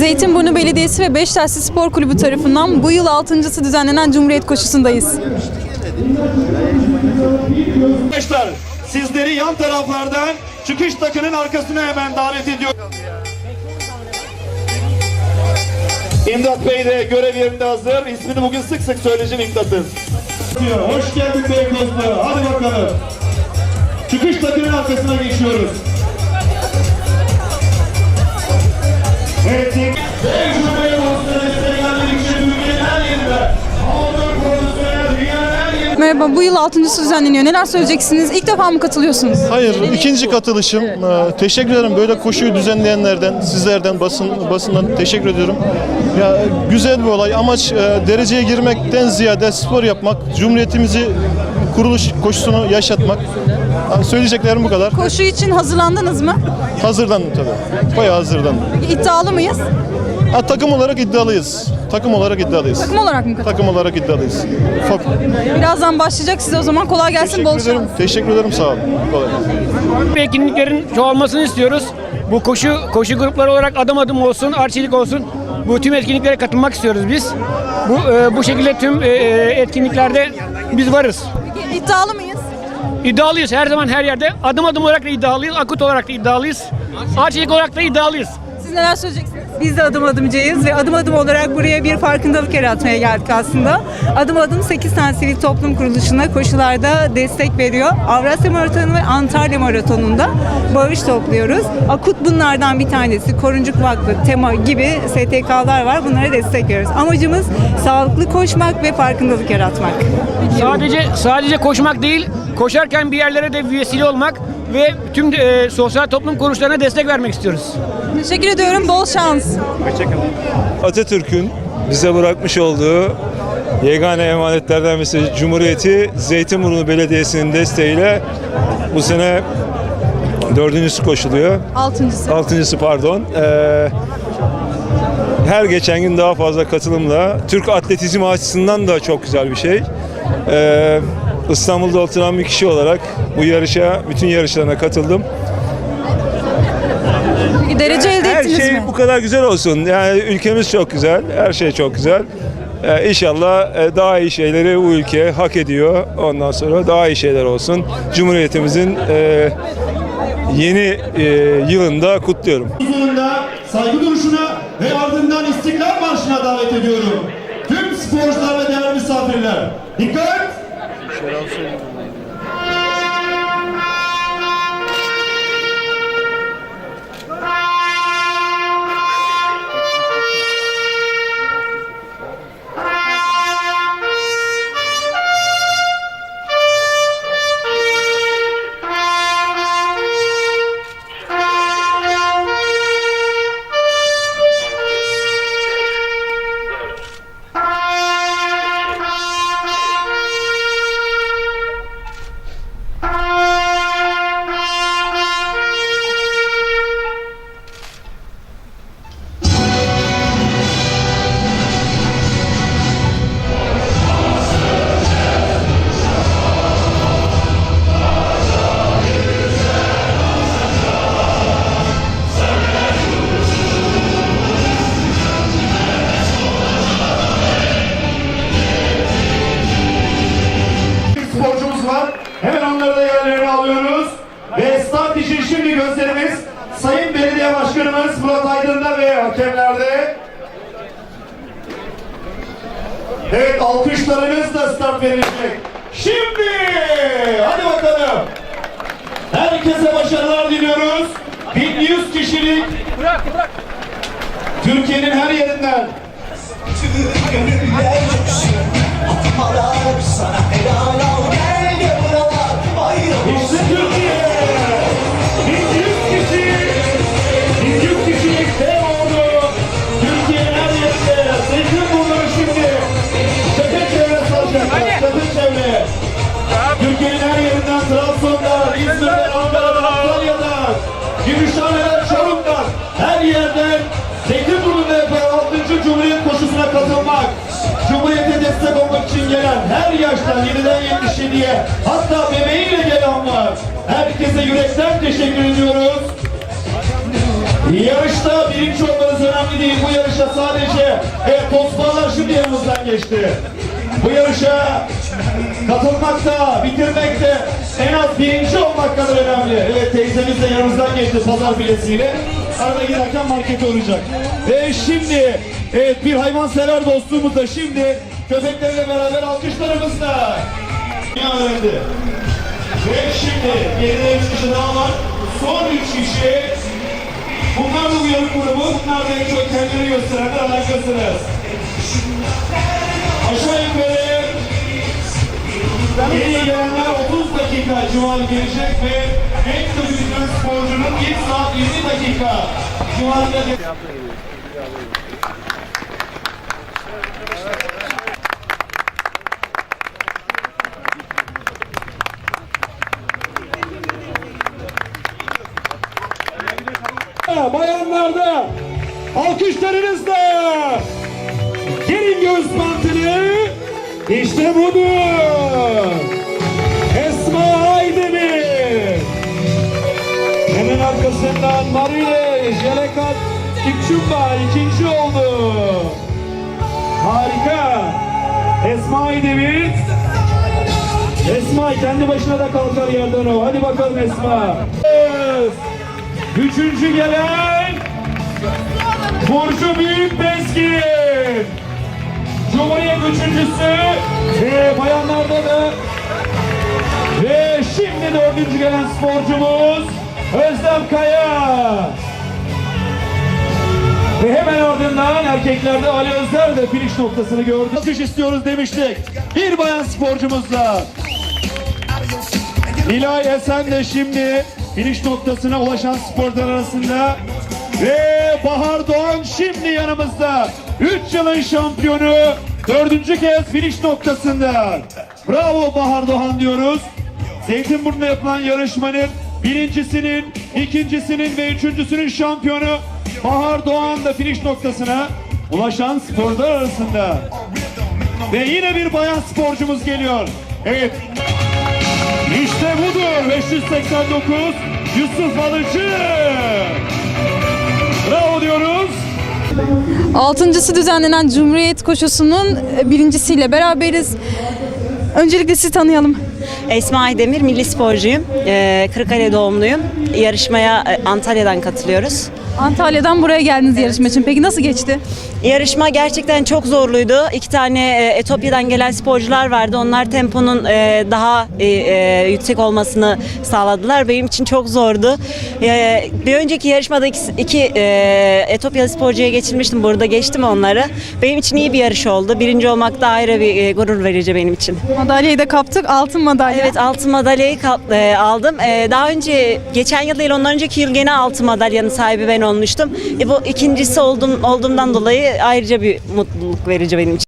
Zeytinburnu Belediyesi ve Beşiktaşlı Spor Kulübü tarafından bu yıl altıncısı düzenlenen Cumhuriyet koşusundayız. Arkadaşlar sizleri yan taraflardan çıkış takının arkasına hemen davet ediyorum. İmdat Bey de görev yerinde hazır. İsmini bugün sık sık söyleyeceğim İmdat'ın. Hoş geldin Beykozlu. Hadi bakalım. Çıkış takının arkasına geçiyoruz. Evet. Tecrübe konusunda desteklenmek için Türkiye'nin her yerinde. Amatör profesyonel dünyanın her yerinde. Merhaba, bu yıl altıncısı düzenleniyor. Neler söyleyeceksiniz? İlk defa mı katılıyorsunuz? Hayır, ikinci katılışım. Ee, Teşekkür ederim böyle koşuyu düzenleyenlerden, sizlerden, basın basından teşekkür ediyorum. Ya güzel bir olay. Amaç e, dereceye girmekten ziyade spor yapmak, cumhuriyetimizi kuruluş koşusunu yaşatmak. Söyleyeceklerim bu kadar. Koşu için hazırlandınız mı? Hazırlandım tabii. Bayağı hazırlandım. İddialı mıyız? Ha, takım olarak iddialıyız. Takım olarak iddialıyız. Takım olarak mı? Takım olarak iddialıyız. Ufak. Birazdan başlayacak size o zaman. Kolay gelsin, bol Teşekkür ederim. şans. Teşekkür ederim. Sağ olun. Kolay gelsin. Etkinliklerin çoğalmasını istiyoruz. Bu koşu koşu grupları olarak adım adım olsun, arçelik olsun. Bu tüm etkinliklere katılmak istiyoruz biz. Bu e, bu şekilde tüm e, e, etkinliklerde biz varız. Peki, İddialı mıyız? İddialıyız her zaman her yerde. Adım adım olarak da iddialıyız, akut olarak da iddialıyız. Arçelik olarak da iddialıyız. Siz neler söyleyeceksiniz? Biz de adım adımcıyız ve adım adım olarak buraya bir farkındalık yaratmaya geldik aslında. Adım adım 8 tane sivil toplum kuruluşuna koşularda destek veriyor. Avrasya Maratonu ve Antalya Maratonu'nda bağış topluyoruz. Akut bunlardan bir tanesi. Koruncuk Vakfı, TEMA gibi STK'lar var. Bunlara destek veriyoruz. Amacımız sağlıklı koşmak ve farkındalık yaratmak. Sadece sadece koşmak değil, koşarken bir yerlere de vesile olmak ve tüm e, sosyal toplum kuruluşlarına destek vermek istiyoruz. Teşekkür ediyorum, bol şans. Atatürk'ün bize bırakmış olduğu yegane emanetlerden birisi Cumhuriyeti Zeytinburnu Belediyesi'nin desteğiyle bu sene dördüncüsü koşuluyor. Altıncısı. Altıncısı pardon. Ee, her geçen gün daha fazla katılımla Türk atletizmi açısından da çok güzel bir şey. Ee, İstanbul'da oturan bir kişi olarak bu yarışa, bütün yarışlarına katıldım. Peki, derece elde Her ettiniz şey mi? bu kadar güzel olsun. Yani ülkemiz çok güzel. Her şey çok güzel. Ee, inşallah e, daha iyi şeyleri bu ülke hak ediyor. Ondan sonra daha iyi şeyler olsun. Cumhuriyetimizin e, yeni e, yılında kutluyorum. huzurunda saygı duruşuna ve ardından İstiklal Marşı'na davet ediyorum. Tüm sporcular ve değerli misafirler. Dikkat! Sporcumuz gözlerimiz Sayın Belediye Başkanımız Murat Aydın'da ve hakemlerde. Evet alkışlarınız da start verilecek. Şimdi hadi bakalım. Herkese başarılar diliyoruz. 1100 kişilik Türkiye'nin her yerinden Gümüşhane'den, Çorum'dan her yerden Zeytinburnu'nda yapılan 6. Cumhuriyet koşusuna katılmak, Cumhuriyete destek olmak için gelen her yaştan 7'den 77'ye hatta bebeğiyle gelen var. Herkese yürekten teşekkür ediyoruz. Yarışta birinci olmanız önemli değil. Bu yarışta sadece evet tosbalar şimdi yanımızdan geçti. Bu yarışa katılmakta, bitirmekte en az birinci olmak kadar önemli. Evet teyzemiz de yanımızdan geçti pazar bilesiyle. Arada girerken market olacak. Ve şimdi evet bir hayvansever dostluğumuz da şimdi köpeklerle beraber alkışlarımızla öğrendi. Ve şimdi geride üç kişi daha var. Son üç kişi Bunlar da uyanık grubu. Bunlar da en çok kendini gösterenler alakasınız. Aşağı yukarı Yeni gelenler 30 dakika Cumali gelecek ve en bir sporcunun 1 saat 20 dakika. Cumali'de Bayanlarda alkışlarınızla. Gelin göğüs bantını işte budur. Esma Aydemir. Hemen arkasından Marile Jelekat Kipçumba ikinci oldu. Harika. Esma Aydemir. Esma kendi başına da kalkar yerden o. Hadi bakalım Esma. Üçüncü gelen Burcu Büyük Beskin. Cumhuriyet üçüncüsü ve bayanlarda da ve şimdi dördüncü gelen sporcumuz Özlem Kaya. Ve hemen ardından erkeklerde Ali Özler de finish noktasını gördü. Alkış istiyoruz demiştik. Bir bayan sporcumuzla. Nilay Esen de şimdi finish noktasına ulaşan sporcular arasında. Ve Bahar Doğan şimdi yanımızda. 3 yılın şampiyonu. Dördüncü kez finish noktasında. Bravo Bahar Doğan diyoruz. Zeytinburnu'nda yapılan yarışmanın birincisinin, ikincisinin ve üçüncüsünün şampiyonu Bahar Doğan da finish noktasına ulaşan sporcular arasında. Ve yine bir bayan sporcumuz geliyor. Evet, işte budur 589 Yusuf Alıcı. Altıncısı düzenlenen Cumhuriyet koşusunun birincisiyle beraberiz. Öncelikle sizi tanıyalım. Esma Aydemir, milli sporcuyum. Ee, Kırıkkale doğumluyum. Yarışmaya e, Antalya'dan katılıyoruz. Antalya'dan buraya geldiniz yarışma için. Peki nasıl geçti? Yarışma gerçekten çok zorluydu. İki tane e, Etopya'dan gelen sporcular vardı. Onlar temponun e, daha e, e, yüksek olmasını sağladılar. Benim için çok zordu. E, bir önceki yarışmada iki, iki e, Etopyalı sporcuya geçilmiştim. Burada geçtim onları. Benim için iyi bir yarış oldu. Birinci olmak da ayrı bir e, gurur verici benim için. Madalyayı da kaptık. Altın madalya. Evet altın madalyayı kap- e, aldım. E, daha önce geçen yıl değil ondan önceki yıl gene altın madalyanın sahibi ben olmuştum. E, bu ikincisi oldum, olduğumdan dolayı ayrıca bir mutluluk verici benim için.